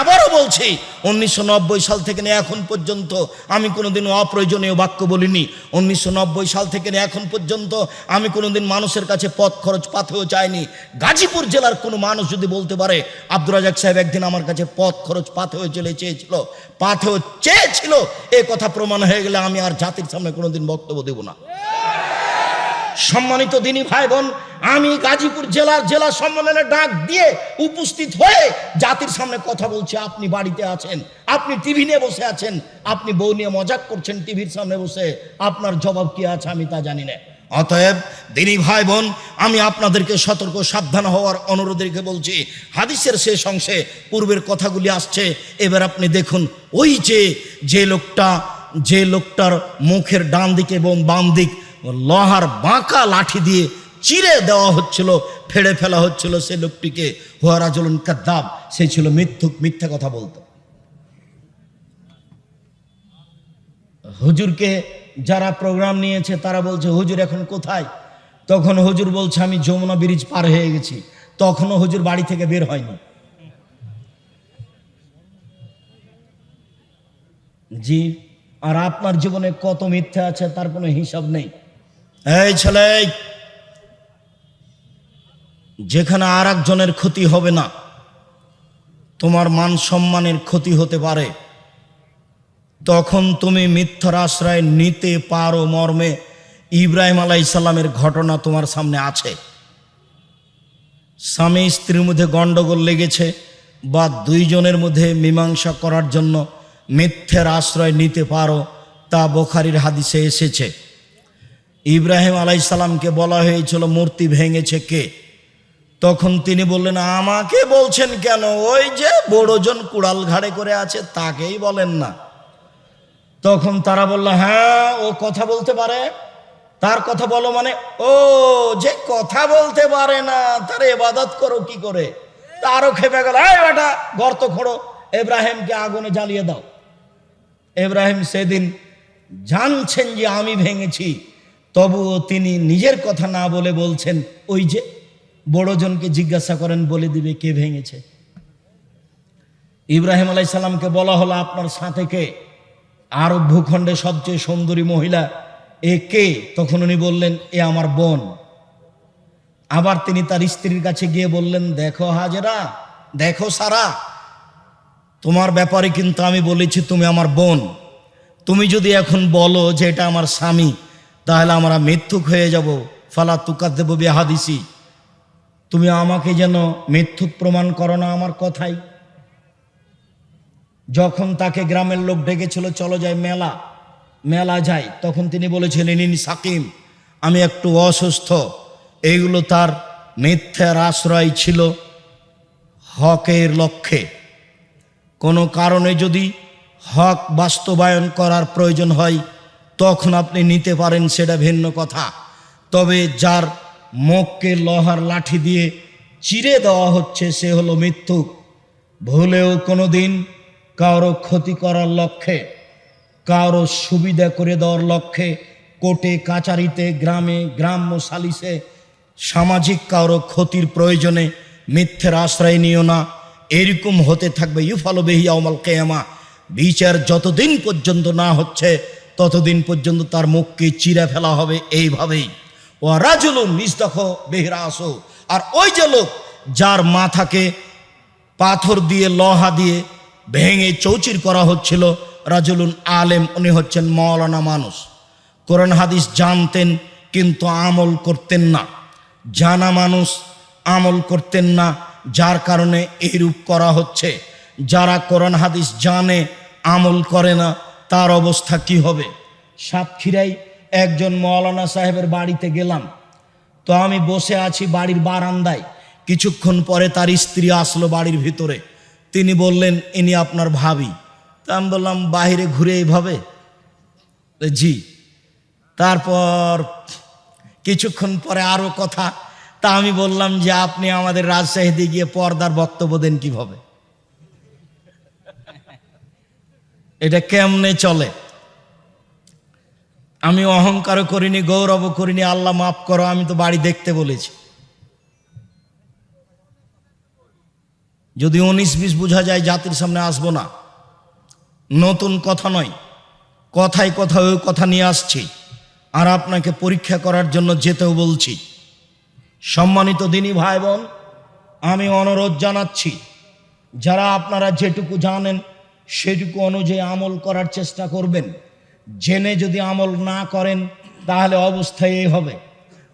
আবারও বলছি, উনিশশো নব্বই সাল থেকে নিয়ে এখন পর্যন্ত আমি কোনোদিন অপ্রয়োজনীয় বাক্য বলিনি। উনিশশো নব্বই সাল থেকে নিয়ে এখন পর্যন্ত আমি কোনোদিন মানুষের কাছে পথ খরচ পাথেও চাইনি। গাজীপুর জেলার কোনো মানুষ যদি বলতে পারে, আব্দুর রাজাক সাহেব একদিন আমার কাছে পথ খরচ পাথেও চলে চেয়েছিল, পাথেও চেয়েছিল, এ কথা প্রমাণ হয়ে গেলে আমি আর জাতির সামনে কোনোদিন বক্তব্য দেব না। সম্মানিত দিনী ভাই বোন আমি গাজীপুর জেলার জেলা সম্মেলনে ডাক দিয়ে উপস্থিত হয়ে জাতির সামনে কথা বলছি। আপনি বাড়িতে আছেন, আপনি টিভি নিয়ে বসে আছেন, আপনি বউ নিয়ে মজাক করছেন টিভির সামনে বসে, আপনার জবাব কি আছে আমি তা জানি না। অতএব দিনী ভাই বোন আমি আপনাদেরকে সতর্ক, সাবধান হওয়ার অনুরোধ রেখে বলছি, হাদিসের শেষ অংশে পূর্বের কথাগুলি আসছে, এবার আপনি দেখুন, ওই যে যে লোকটা, যে লোকটার মুখের ডান দিকে এবং বাম দিক লোহার বাঁকা লাঠি দিয়ে চিরে দেওয়া হচ্ছিল, ফেড়ে ফেলা হচ্ছিল সে লোকটিকে। হুয়ারাজুলন কাদ্দাব সে ছিল মিথ্যুক, মিথ্যা কথা বলতো। হুজুরকে যারা প্রোগ্রাম নিয়েছে, তারা বলছে, হুজুর এখন কোথায়? তখন হুজুর বলছে, আমি যমুনা ব্রিজ পার হয়ে গেছি। তখনও হুজুর বাড়ি থেকে বের হয়নি। জি, আর আপনার জীবনে কত মিথ্যা আছে, তার কোনো হিসাব নেই। এই ছেলে, যেখানে আর একজনের ক্ষতি হবে না, তোমার মান সম্মানের ক্ষতি হতে পারে। তখন তুমি মিথ্যার আশ্রয় নিতে পারো মর্মে ইব্রাহিম আলাইসাল্লামের ঘটনা তোমার সামনে আছে। স্বামী স্ত্রীর মধ্যে গণ্ডগোল লেগেছে বা দুইজনের মধ্যে মীমাংসা করার জন্য মিথ্যের আশ্রয় নিতে পারো তা বোখারির হাদিসে এসেছে। ইব্রাহিম আলাইসাল্লামকে বলা হয়েছিল, মূর্তি ভেঙেছে কে? তখন তিনি বললেন, আমাকে বলছেন কেন? ওই যে বড়জন কুড়াল ঘাড়ে করে আছে, তাকেই বলেন না। তখন তারা বলল হ্যাঁ ও কথা বলতে পারে। তার কথা বলো মানে? ও যে কথা বলতে পারে না, তার এবাদত করো কি করে? তারও খেপে গেল বেটা, গর্ত খোঁড়ো এব্রাহিমকে আগুনে জ্বালিয়ে দাও। এব্রাহিম সেদিন জানছেন যে আমি ভেঙেছি। তবুও তিনি নিজের কথা না বলে বলছেন, ওই যে বড়জনকে জিজ্ঞাসা করেন, বলে দিবে কে ভেঙেছে। ইব্রাহিম আলাই সাল্লামকে বলা হলো, আপনার সাথে কে? আরব ভূখণ্ডে সবচেয়ে সুন্দরী মহিলা, এ কে? তখন উনি বললেন, এ আমার বোন। আবার তিনি তার স্ত্রীর কাছে গিয়ে বললেন, দেখো হাজেরা, দেখো সারা, তোমার ব্যাপারে কিন্তু আমি বলেছি তুমি আমার বোন। তুমি যদি এখন বলো যে এটা আমার স্বামী তাহলে আমরা মৃত্যুক হয়ে যাব। ফালা তুকার দেব বেহাদিসি। তুমি আমাকে যেন মিথ্যুক প্রমাণ করো না আমার কথাই। যখন তাকে গ্রামের লোক ডেকেছিল, চলো যায় মেলা মেলা যায় তখন তিনি বলেছিলেন, ইনি সাকিম, আমি একটু অসুস্থ। এইগুলো তার মিথ্যার আশ্রয় ছিল হকের লক্ষ্যে। কোনো কারণে যদি হক বাস্তবায়ন করার প্রয়োজন হয় তখন আপনি নিতে পারেন সেটা ভিন্ন কথা। তবে যার মুখকে লোহার লাঠি দিয়ে চিরে দেওয়া হচ্ছে, সে হলো মৃত্যুক ভুলেও কোনো দিন কারও ক্ষতি করার লক্ষ্যে, কারও সুবিধা করে দেওয়ার লক্ষ্যে, কোর্টে, কাচারিতে, গ্রামে, গ্রাম্য সালিসে, সামাজিক কারও ক্ষতির প্রয়োজনে মিথ্যের আশ্রয় নিও না। এরকম হতে থাকবে ইউফালো বেহিয়া অমাল কেয়ামা। বিচার যতদিন পর্যন্ত না হচ্ছে ততদিন পর্যন্ত তার মুখকে চিরা ফেলা হবে এইভাবেই। ও রাজুলুন বেহরা আসো আর ওই যে লোক যার মাথাকে পাথর দিয়ে, লহা দিয়ে ভেঙে চৌচির করা হচ্ছিল, রাজুলুন আলেম, উনি হচ্ছেন মৌলানা মানুষ। কোরআন হাদিস জানতেন, কিন্তু আমল করতেন না। জানা মানুষ আমল করতেন না, যার কারণে এইরূপ করা হচ্ছে। যারা কোরআন হাদিস জানে, আমল করে না তার অবস্থা কি হবে? সাতক্ষীরাই একজন মৌলানা সাহেবের বাড়িতে গেলাম। তো আমি বসে আছি বাড়ির বারান্দায়। কিছুক্ষণ পরে তার স্ত্রী আসলো বাড়ির ভিতরে। তিনি বললেন, ইনি আপনার ভাবি। তা আমি বললাম, বাহিরে ঘুরে এইভাবে? জি। তারপর কিছুক্ষণ পরে আরও কথা। তা আমি বললাম যে, আপনি আমাদের রাজশাহীতে গিয়ে পর্দার বক্তব্য দেন কীভাবে? এটা কেমনে চলে? আমি অহংকারও করিনি, গৌরবও করিনি, আল্লাহ মাফ করো, আমি তো বাড়ি দেখতে বলেছি। যদি উনিশ বিশ বোঝা যায়, জাতির সামনে আসব না। নতুন কথা নয়, কথায় কথা ওই কথা নিয়ে আসছি। আর আপনাকে পরীক্ষা করার জন্য যেতেও বলছি। সম্মানিত দিনই ভাই বোন, আমি অনুরোধ জানাচ্ছি, যারা আপনারা যেটুকু জানেন সেটুকু অনুযায়ী আমল করার চেষ্টা করবেন। জেনে যদি আমল না করেন, তাহলে অবস্থায় এই হবে।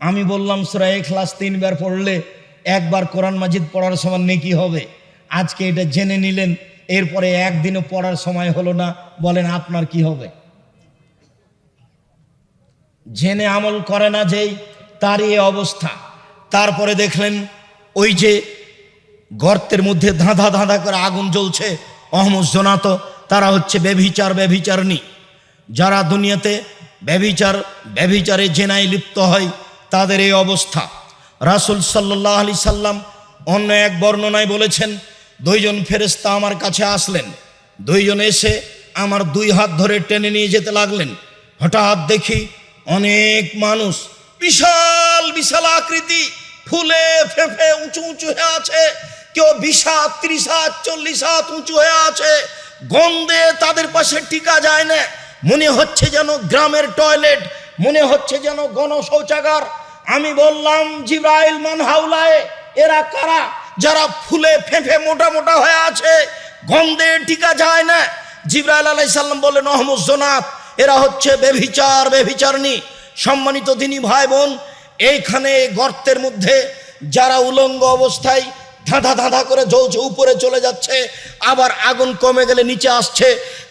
আমি বললাম, সুরা ক্লাস তিনবার পড়লে একবার কোরআন মাজিদ পড়ার সময় নেকি হবে। আজকে এটা জেনে নিলেন, এরপরে একদিনও পড়ার সময় হলো না, বলেন আপনার কি হবে? জেনে আমল করে না যেই, তারই এই অবস্থা। তারপরে দেখলেন, ওই যে গর্তের মধ্যে ধাঁধা ধাঁধা করে আগুন জ্বলছে অহমদ জোনাত, তারা হচ্ছে ব্যভিচার, ব্যভিচারণী। যারা দুনিয়াতে ব্যভিচার, ব্যভিচারে জেনায় লিপ্ত হয়, তাদের এই অবস্থা। রাসুল সাল্লাহ আলি সাল্লাম অন্য এক বর্ণনায় বলেছেন, দুইজন ফেরেস্তা আমার কাছে আসলেন। দুইজন এসে আমার দুই হাত ধরে টেনে নিয়ে যেতে লাগলেন। হঠাৎ দেখি অনেক মানুষ, বিশাল বিশাল আকৃতি, ফুলে ফেফে উঁচু উঁচু হয়ে আছে। কেউ বিশ হাত ত্রিশ হাত চল্লিশ হাত উঁচু হয়ে আছে, গন্ধে তাদের পাশে টিকা যায় না। মনে হচ্ছে যেন গ্রামের টয়লেট, মনে হচ্ছে যেন গণ শৌচাগার আমি বললাম, জিব্রাইল মান হাউলায় এরা কারা? যারা ফুলে ফেঁফে মোটা মোটা হয়ে আছে, গন্ধে টিকা যায় না। জিব্রাইল আলাইসাল্লাম বললেন, অহমদ এরা হচ্ছে বেভিচার, বেভিচারণী। সম্মানিত দিনী ভাই বোন, এইখানে গর্তের মধ্যে যারা উলঙ্গ অবস্থায় ধাঁধা ধাঁধা করে জ্বলছে, উপরে চলে যাচ্ছে, আবার আগুন কমে গেলে নিচে আসছে।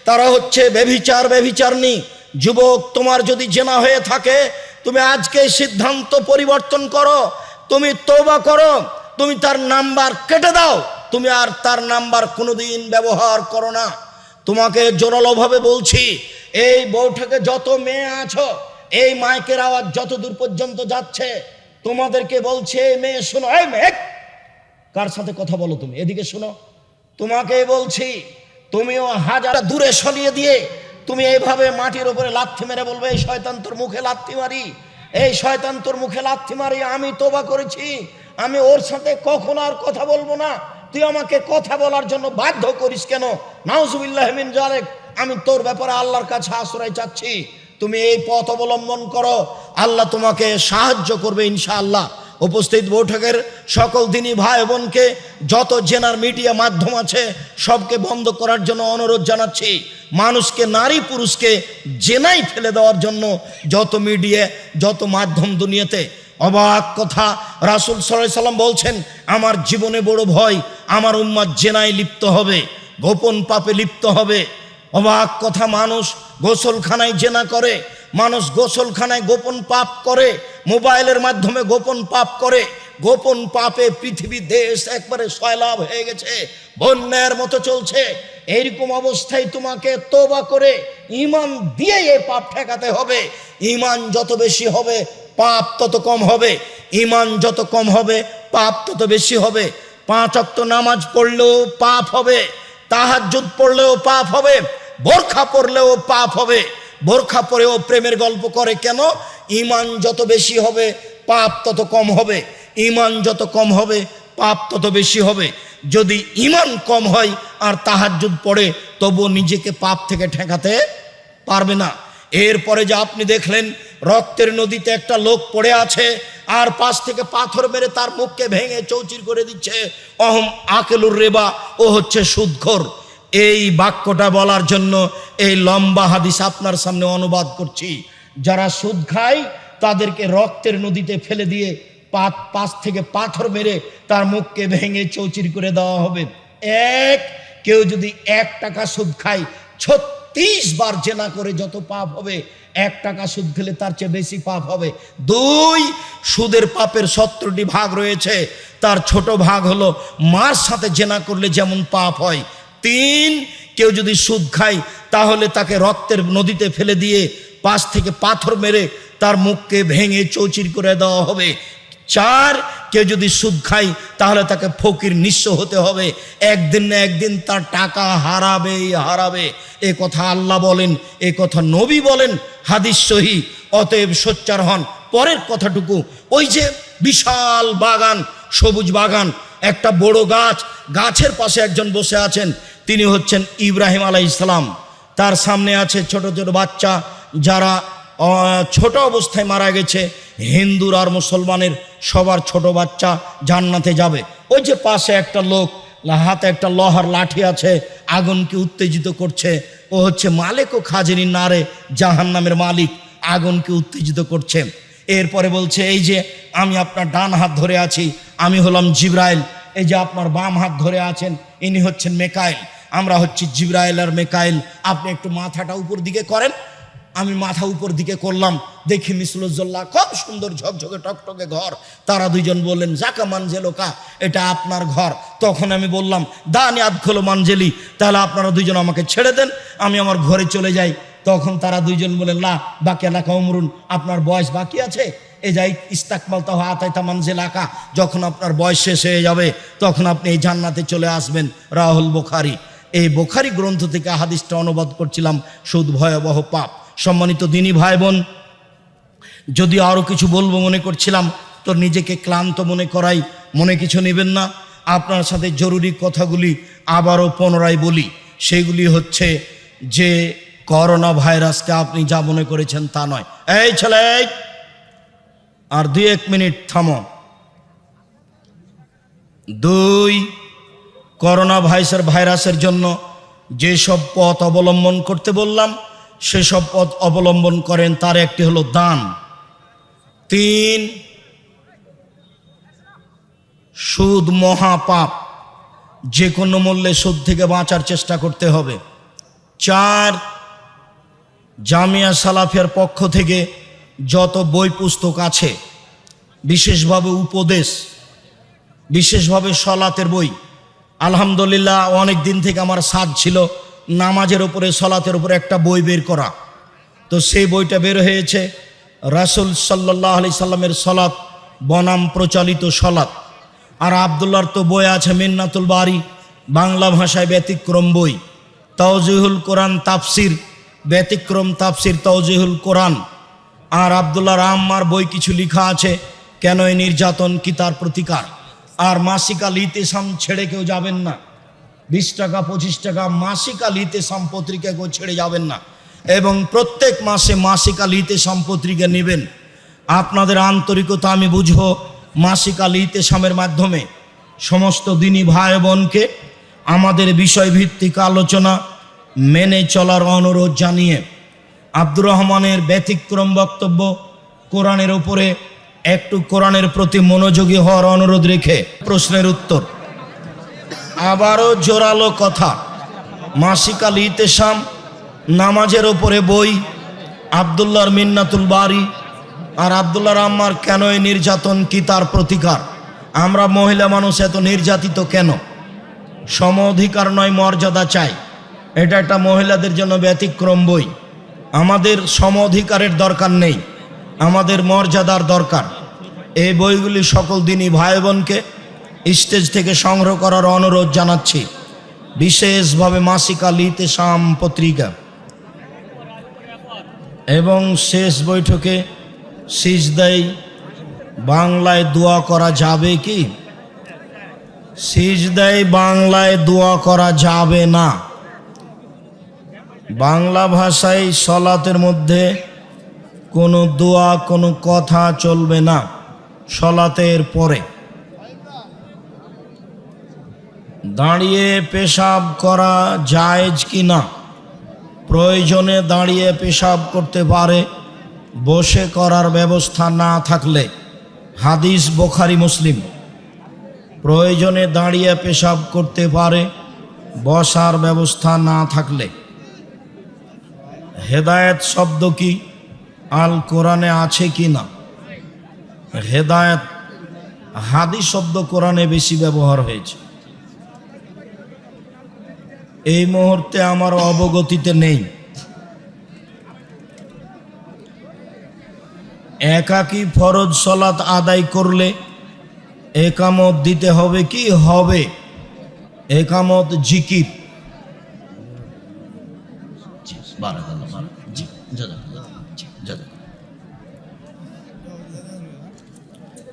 তারা হচ্ছে বেভিচার বেভিচারণী যুবক, তোমার যদি জেনা হয়ে থাকে, তুমি আজকে সিদ্ধান্ত পরিবর্তন করো, তুমি তৌবা করো, তুমি তার নাম্বার কেটে দাও, তুমি আর তার নাম্বার কোনোদিন ব্যবহার করো না। তোমাকে জোরালোভাবে বলছি, এই বউটাকে যত মেয়ে আছো, এই মাইকের আওয়াজ যত দূর পর্যন্ত যাচ্ছে, তোমাদেরকে বলছে মেয়ে শোনো মেয়ে কার সাথে কথা বলো তুমি? এদিকে শোনো। তোমাকে বলছি, তুমিও হাজার দূরে সরিয়ে দিয়ে তুমি এইভাবে মাটির উপরে লাথি মেরে বলবে, এই শয়তান তোর মুখে লাথি মারি, এই শয়তান তোর মুখে লাথি মারি, আমি তোবা করেছি, আমি ওর সাথে কখন আর কথা বলব না। তুই আমাকে কথা বলার জন্য বাধ্য করিস কেন? নাউজুবিল্লাহমিন জালেক আমি তোর ব্যাপারে আল্লাহর কাছে আশ্রয় চাচ্ছি। তুমি এই পথ অবলম্বন করো। আল্লাহ তোমাকে সাহায্য করবে ইনশাআল্লাহ। উপস্থিত বৈঠকের সকল দিনই ভাই বোনকে যত জেনার মিডিয়া মাধ্যম আছে, সবকে বন্ধ করার জন্য অনুরোধ জানাচ্ছি। মানুষকে, নারী পুরুষকে জেনাই ফেলে দেওয়ার জন্য যত মিডিয়া, যত মাধ্যম দুনিয়াতে। অবাক কথা, রাসুল সাল্লাহ সাল্লাম বলছেন, আমার জীবনে বড় ভয়, আমার উম্মাদ জেনায় লিপ্ত হবে, গোপন পাপে লিপ্ত হবে। অবাক কথা, মানুষ গোসলখানায় জেনা করে মানুষ গোসলখানায় গোপন পাপ করে, মোবাইলের মাধ্যমে গোপন পাপ করে, গোপন পাপে পৃথিবী দেশ একবারে সয়লাভ হয়ে গেছে, বন্যার মতো চলছে। এইরকম অবস্থায় তোমাকে তোবা করে ইমান দিয়ে এই পাপ ঠেকাতে হবে। ইমান যত বেশি হবে, পাপ তত কম হবে। ইমান যত কম হবে, পাপ তত বেশি হবে। পাঁচ অক্ত নামাজ পড়লেও পাপ হবে, তাহাজ্জুদ পড়লেও পাপ হবে, বোরখা পড়লেও পাপ হবে। বোরখা পরেও প্রেমের গল্প করে কেন? ইমান যত বেশি হবে, পাপ তত কম হবে। ইমান যত কম হবে, পাপ তত বেশি হবে। যদি ইমান কম হয় আর তাহাজ্জুদ পড়ে তবু নিজেকে পাপ থেকে ঠেকাতে পারবে না। এরপরে যে আপনি দেখলেন, রক্তের নদীতে একটা লোক পড়ে আছে, আর পাশ থেকে পাথর মেরে তার মুখকে ভেঙে চৌচির করে দিচ্ছে। অহম আকেলুর রেবা, ও হচ্ছে সুদখোর। এই বাক্যটা বলার জন্য এই লম্বা হাদিস আপনার সামনে অনুবাদ করছি। যারা সুদ খায়, তাদেরকে রক্তের নদীতে ফেলে দিয়ে পাত, পাশ থেকে পাথর মেরে তার মুখকে ভেঙে চৌচির করে দেওয়া হবে। এক, কেউ যদি এক টাকা সুদ খায়, ছত্রিশ বার জেনা করে যত পাপ হবে, এক টাকা সুদ খেলে তার চেয়ে বেশি পাপ হবে। দুই, সুদের পাপের সত্তরটি ভাগ রয়েছে, তার ছোট ভাগ হলো মার সাথে জেনা করলে যেমন পাপ হয় তিন, কেউ যদি সুদ খায়, তাহলে তাকে রক্তের নদীতে ফেলে দিয়ে পাশ থেকে পাথর মেরে তার মুখকে ভেঙে চৌচির করে দেওয়া হবে। চার, কেউ যদি সুদ খায়, তাহলে তাকে ফকির নিঃস্ব হতে হবে। একদিন না একদিন তার টাকা হারাবেই হারাবে। এ কথা আল্লাহ বলেন, এ কথা নবী বলেন, হাদিস সহি। অতএব সোচ্চার হন। পরের কথাটুকু, ওই যে বিশাল বাগান, সবুজ বাগান একটা বড় গাছ, গাছের পাশে একজন বসে আছেন, তিনি হচ্ছেন ইব্রাহিম আলাই ইসলাম তার সামনে আছে ছোট ছোট বাচ্চা যারা ছোট অবস্থায় মারা গেছে, হিন্দুর আর মুসলমানের সবার ছোট বাচ্চা জান্নাতে যাবে। ওই যে পাশে একটা লোক, হাতে একটা লোহার লাঠি আছে, আগুনকে উত্তেজিত করছে। ও হচ্ছে মালিক ও খাজেরি নারে জাহান নামের মালিক, আগুনকে উত্তেজিত করছে। এরপরে বলছে, এই যে আমি আপনার ডান হাত ধরে আছি আমি হলাম জিব্রাইল। এই যে আপনার বাম হাত ধরে আছেন, ইনি হচ্ছেন মেকাইল। আমরা হচ্ছি জিব্রাইল আর মেকাইল। আপনি একটু মাথাটা উপর দিকে করেন। আমি মাথা উপর দিকে করলাম। দেখি মিসলুজ্জল্লাহ খুব সুন্দর ঝকঝকে টকটকে ঘর। তারা দুইজন বললেন জাকা মানজেলোকা এটা আপনার ঘর। তখন আমি বললাম, দানি আদখলো মানজেলি। তাহলে আপনারা দুইজন আমাকে ছেড়ে দেন, আমি আমার ঘরে চলে যাই। তখন তারা দুইজন বললেন লা বাকি এলাকা অমরুন। আপনার বয়স বাকি আছে? এ যাই ইস্তাকমাল তাহ আতাইতা মানজেল আকা যখন আপনার বয়স শেষ হয়ে যাবে, তখন আপনি এই জান্নাতে চলে আসবেন, রাহুল বোখারি। এই বোখারি গ্রন্থ থেকে হাদিসটা অনুবাদ করছিলাম, সুদ ভয়াবহ পাপ। সম্মানিত দিনী ভাই বোন যদি আরও কিছু বলব মনে করছিলাম, তো নিজেকে ক্লান্ত মনে করাই, মনে কিছু নেবেন না। আপনার সাথে জরুরি কথাগুলি আবারও পুনরায় বলি। সেগুলি হচ্ছে যে, করোনা ভাইরাসকে আপনি যা মনে করেছেন তা নয়। এই ছেলে! আর দুই এক মিনিট থামো। দুই করোনা ভাইরাসের ভাইরাসের জন্য যেসব পথ অবলম্বন করতে বললাম, সেসব পথ অবলম্বন করেন তার একটি হলো দান। তিন, সুদ মহাপাপ, যে কোনো মূল্যে সুদ থেকে বাঁচার চেষ্টা করতে হবে। চার, জামিয়া সালাফিয়ার পক্ষ থেকে যত বই পুস্তক আছে, বিশেষভাবে উপদেশ, বিশেষভাবে সলাতের বই, আলহামদুলিল্লাহ অনেক দিন থেকে আমার সাদ ছিল, নামাজের উপরে, সলাতের উপরে একটা বই বের করা। তো সেই বইটা বের হয়েছে রাসুল সাল্লাহ আলি সাল্লামের সলাৎ, বনাম প্রচলিত সলাৎ। আর আবদুল্লার তো বই আছে মিন্নাতুল বাড়ি বাংলা ভাষায় ব্যতিক্রম বই। তাওজিহুল কোরআন তাফসির, ব্যতিক্রম তাফসির তাওজিহুল কোরআন। আর আবদুল্লাহ আম্মার বই কিছু লেখা আছে, কেন এই নির্যাতন কি তার প্রতিকার? আর মাসিকা লিতেসাম ছেড়ে কেউ যাবেন না। বিশ টাকা, পঁচিশ টাকা, মাসিকা লিতেসাম পত্রিকা কেউ ছেড়ে যাবেন না। এবং প্রত্যেক মাসে মাসিকা লিতেসাম পত্রিকা নেবেন। আপনাদের আন্তরিকতা আমি বুঝব মাসিকা লিতেসামের মাধ্যমে। সমস্ত দিনী ভাই বোনকে আমাদের বিষয়ভিত্তিক আলোচনা মেনে চলার অনুরোধ জানিয়ে আব্দুর রহমানের ব্যতিক্রম বক্তব্য কোরআনের উপরে, একটু কোরআনের প্রতি মনোযোগী হওয়ার অনুরোধ রেখে প্রশ্নের উত্তর। আবারও জোরালো কথা, মাসিকাল ইতেসাম নামাজের ওপরে বই, আবদুল্লাহর মিন্নাতুল বাড়ি আর আবদুল্লাহ আম্মার কেন এই নির্যাতন কি তার প্রতিকার? আমরা মহিলা মানুষ এত নির্যাতিত কেন? সম অধিকার নয়, মর্যাদা চাই। এটা একটা মহিলাদের জন্য ব্যতিক্রম বই। আমাদের সম অধিকারের দরকার নেই, আমাদের মর্যাদার দরকার। এই বইগুলি সকল দিনই ভাই বোনকে স্টেজ থেকে সংগ্রহ করার অনুরোধ জানাচ্ছি। বিশেষভাবে মাসিকা লিতে শাম পত্রিকা। এবং শেষ বৈঠকে সিজদাই বাংলায় দোয়া করা যাবে কি? সিজদাই বাংলায় দোয়া করা যাবে না। বাংলা ভাষায় সলাতের মধ্যে কোনো দোয়া, কোনো কথা চলবে না সলাতের পরে। দাঁড়িয়ে পেশাব করা জায়েজ কি না? প্রয়োজনে দাঁড়িয়ে পেশাব করতে পারে, বসে করার ব্যবস্থা না থাকলে। হাদিস বোখারি মুসলিম। প্রয়োজনে দাঁড়িয়ে পেশাব করতে পারে, বসার ব্যবস্থা না থাকলে। হেদায়েত শব্দ কি? আল কোরআনে আছে কি না? হেদায়েত হাদি শব্দ কোরআনে বেশি ব্যবহার হয়েছে। এই মুহূর্তে আমার অবগতিতে নেই। একাকি ফরজ সলাত আদায় করলে একামত দিতে হবে কি? হবে। একামত জিকির জি, বারাকাল্লাহ, বারাকাল্লাহ। জি, জাযাকাল্লাহ, জি, জাযাকাল্লাহ।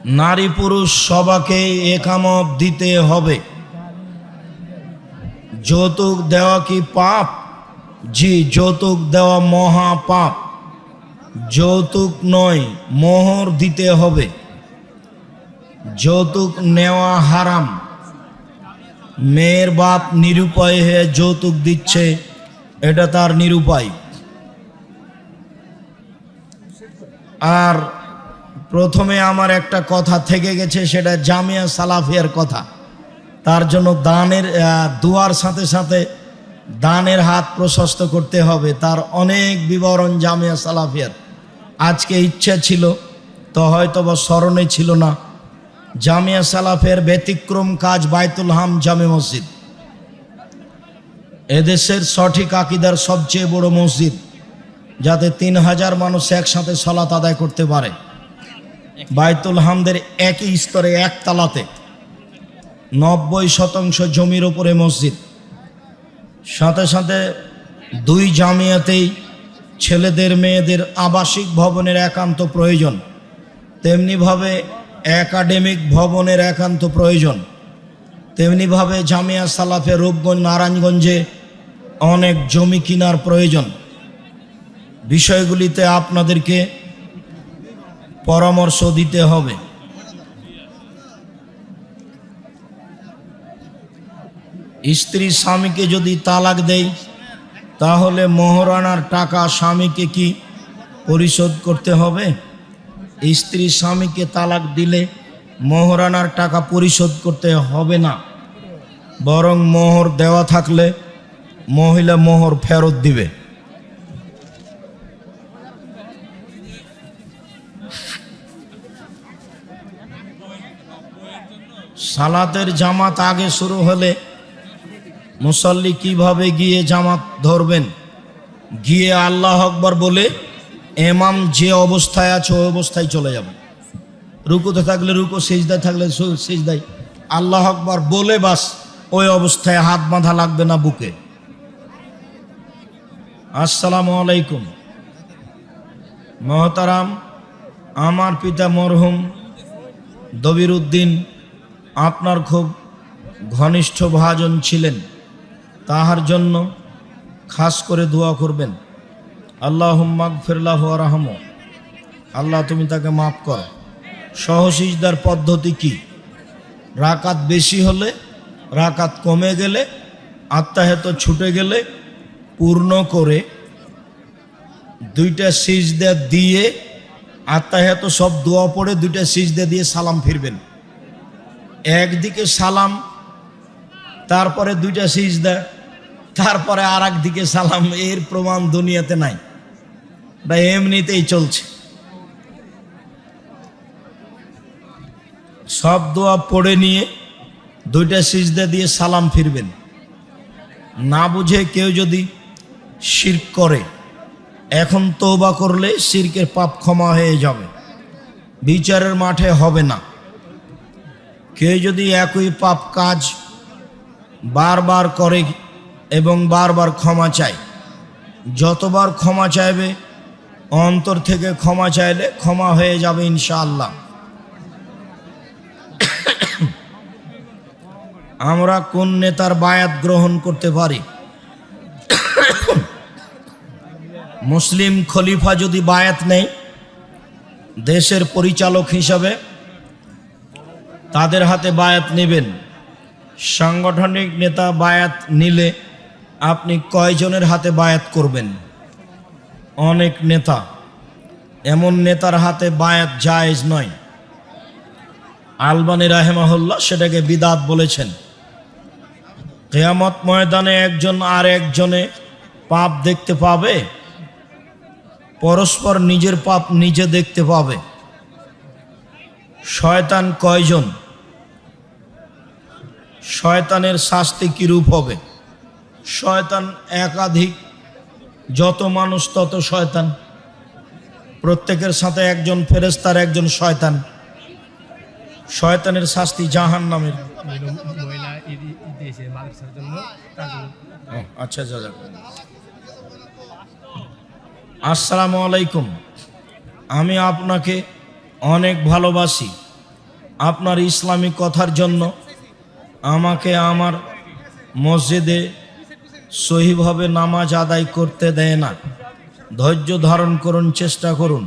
নারী পুরুষ সবাকে একামত দিতে হবে। যৌতুক দেওয়া কি পাপ? জি, যৌতুক দেওয়া মহা পাপ। যৌতুক নয়, মোহর দিতে হবে। যৌতুক নেওয়া হারাম। মেয়ের বাপ নিরুপায় হয়ে যৌতুক দিচ্ছে, এটা তার নিরুপায়। আর প্রথমে আমার একটা কথা থেকে গেছে, সেটা জামিয়া সালাফিয়ার কথা। তার জন্য দানের দুয়ার সাথে সাথে দানের হাত প্রশস্ত করতে হবে। তার অনেক বিবরণ জামিয়া সালাফিয়ার। আজকে ইচ্ছা ছিল, তো হয়তো বা স্মরণে ছিল না। জামিয়া সালাফের ব্যতিক্রম কাজ বাইতুল হাম জামে মসজিদ। এদেশের সঠিক আকিদার সবচেয়ে বড় মসজিদ, যাতে তিন হাজার মানুষ একসাথে সলাত আদায় করতে পারে। বাইতুল হামদের একই স্তরে এক তালাতে নব্বই শতাংশ জমির ওপরে মসজিদ। সাথে সাথে দুই জামিয়াতেই ছেলেদের, মেয়েদের আবাসিক ভবনের একান্ত প্রয়োজন। তেমনিভাবে একাডেমিক ভবনের একান্ত প্রয়োজন। তেমনিভাবে জামিয়া সালাফে রূপগঞ্জ, নারায়ণগঞ্জে অনেক জমি কেনার প্রয়োজন। বিষয়গুলিতে আপনাদেরকে পরামর্শ দিতে হবে। স্ত্রী স্বামীকে যদি তালাক দেয়, তাহলে মোহরানার টাকা স্বামীকে কি পরিশোধ করতে হবে? স্ত্রী স্বামীকে তালাক দিলে মোহরানার টাকা পরিশোধ করতে হবে না। বরং মোহর দেওয়া থাকলে মহিলা মোহর ফেরত দিবে। সালাতের জামাত আগে শুরু হলে মুসল্লি কীভাবে গিয়ে জামাত ধরবেন? গিয়ে আল্লাহ আকবর বলে এমাম যে অবস্থায় আছে ওই অবস্থায় চলে যাবে। রুকুতে থাকলে রুকু, সেজদায় থাকলে সেজদায়। আল্লাহ আকবর বলে বাস, ওই অবস্থায় হাত বাঁধা লাগবে না বুকে। আসসালামু আলাইকুম। মহতারাম, আমার পিতা মরহুম, দবির উদ্দিন আপনার খুব ঘনিষ্ঠ ভাজন ছিলেন। তাহার জন্য খাস করে দোয়া করবেন। আল্লাহ ফিরলাহ রাহম। আল্লাহ তুমি তাকে মাফ কর। সহসিজদার পদ্ধতি কি? রাকাত বেশি হলে রাকাত কমে গেলে, আত্মাহেত ছুটে গেলে পূর্ণ করে দুইটা সিজদা দিয়ে আত্মাহেত সব দোয়া পড়ে দুইটা সিজদা দিয়ে সালাম ফিরবেন। একদিকে সালাম, তারপরে দুইটা সিজদা, তারপরে আর দিকে সালাম, এর প্রমাণ দুনিয়াতে নাই। বা এমনিতেই চলছে। সব দোয়া পড়ে নিয়ে দুইটা সিজদা দিয়ে সালাম ফিরবেন। না বুঝে কেউ যদি শির করে, এখন তৌবা করলে শিরকের পাপ ক্ষমা হয়ে যাবে। বিচারের মাঠে হবে না। কেউ যদি একই পাপ কাজ বারবার করে এবং বারবার ক্ষমা চায়, যতবার ক্ষমা চাইবে, অন্তর থেকে ক্ষমা চাইলে ক্ষমা হয়ে যাবে ইনশাআল্লাহ। আমরা কোন নেতার বায়াত গ্রহণ করতে পারি? মুসলিম খলিফা যদি বায়াত নেই দেশের পরিচালক হিসাবে তাদের হাতে বায়াত নেবেন। সাংগঠনিক নেতা বায়াত নিলে আপনি কয়জনের হাতে বায়াত করবেন? অনেক নেতা। এমন নেতার হাতে বায়াত জায়েজ নয়। আলবানী রাহেমাহুল্লাহ সেটাকে বিদাত বলেছেন। কেয়ামত ময়দানে একজন আর একজনে পাপ দেখতে পাবে, পরস্পর নিজের পাপ নিজে দেখতে পাবে। শয়তান কয়জন? শয়তানের শাস্তি কিরূপ হবে? শয়তান একাধিক যত মানুষ তত শয়তান। প্রত্যেকের সাথে একজন ফেরেস্তার একজন শয়তান। শয়তানের শাস্তি জাহান নামের জন্য আচ্ছা যা যাক আসসালামু আলাইকুম। আমি আপনাকে অনেক ভালোবাসি। আপনার ইসলামিক কথার জন্য আমাকে আমার মসজিদে সহিভাবে নামাজ আদায় করতে দেয় না। ধৈর্য ধারণ করুন চেষ্টা করুন।